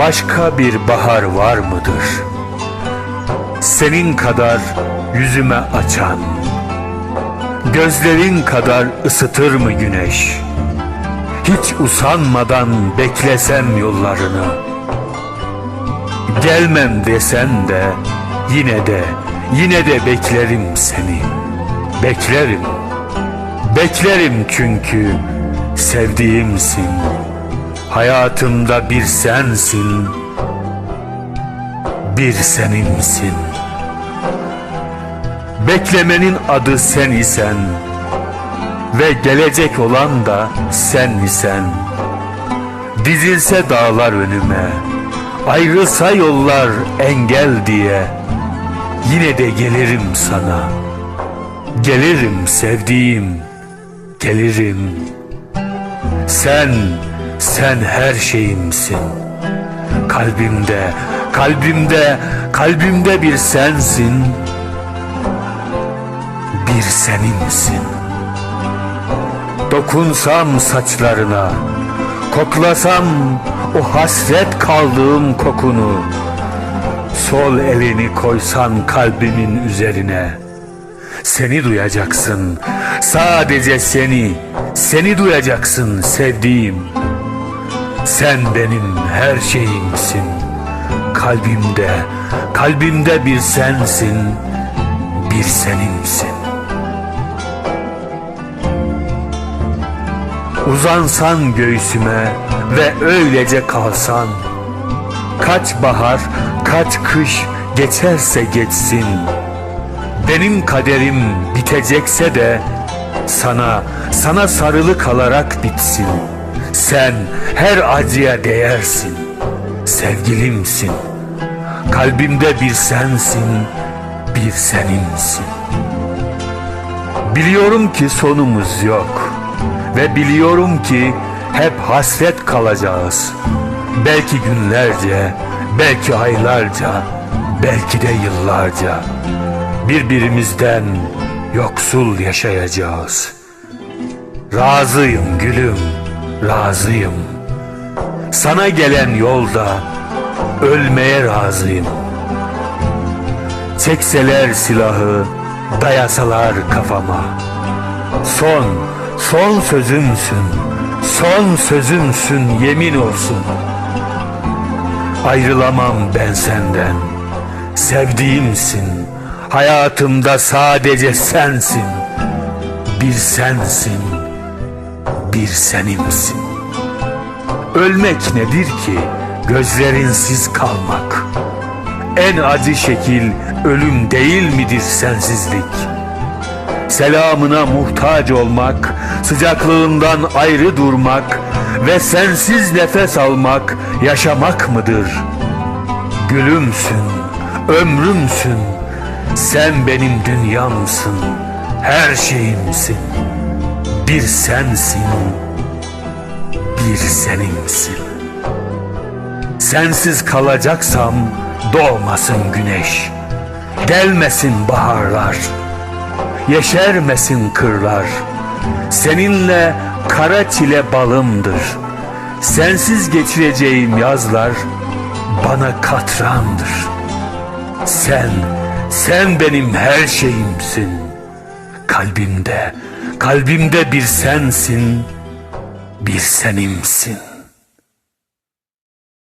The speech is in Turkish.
başka bir bahar var mıdır? Senin kadar yüzüme açan, gözlerin kadar ısıtır mı güneş? Hiç usanmadan beklesem yollarını, gelmem desen de yine de, yine de beklerim seni, beklerim. Beklerim çünkü sevdiğimsin. Hayatımda bir sensin. Bir senimsin. Beklemenin adı sen isen ve gelecek olan da sen isen. Dizilse dağlar önüme, ayrılsa yollar engel diye yine de gelirim sana. Gelirim sevdiğim, gelirim. Sen, sen her şeyimsin. Kalbimde, kalbimde, kalbimde bir sensin. Bir senimsin. Dokunsam saçlarına, koklasam o hasret kaldığım kokunu, sol elini koysan kalbimin üzerine, seni duyacaksın, sadece seni, seni duyacaksın sevdiğim. Sen benim her şeyimsin, kalbimde, kalbimde bir sensin, bir senimsin. Uzansan göğsüme ve öylece kalsan Kaç bahar, kaç kış geçerse geçsin Benim kaderim bitecekse de Sana, sana sarılı kalarak bitsin Sen her acıya değersin Sevgilimsin Kalbimde bir sensin Bir senimsin Biliyorum ki sonumuz yok ve biliyorum ki hep hasret kalacağız. Belki günlerce, belki aylarca, belki de yıllarca birbirimizden yoksul yaşayacağız. Razıyım gülüm, razıyım. Sana gelen yolda ölmeye razıyım. Çekseler silahı, dayasalar kafama. Son, son sözümsün, son sözümsün yemin olsun. Ayrılamam ben senden, sevdiğimsin, hayatımda sadece sensin. Bir sensin, bir senimsin. Ölmek nedir ki gözlerinsiz kalmak? En acı şekil ölüm değil midir sensizlik? Selamına muhtaç olmak, sıcaklığından ayrı durmak ve sensiz nefes almak yaşamak mıdır? Gülümsün, ömrümsün, sen benim dünyamsın, her şeyimsin. Bir sensin, bir senimsin. Sensiz kalacaksam doğmasın güneş, gelmesin baharlar yeşermesin kırlar. Seninle kara çile balımdır. Sensiz geçireceğim yazlar bana katrandır. Sen, sen benim her şeyimsin. Kalbimde, kalbimde bir sensin, bir senimsin.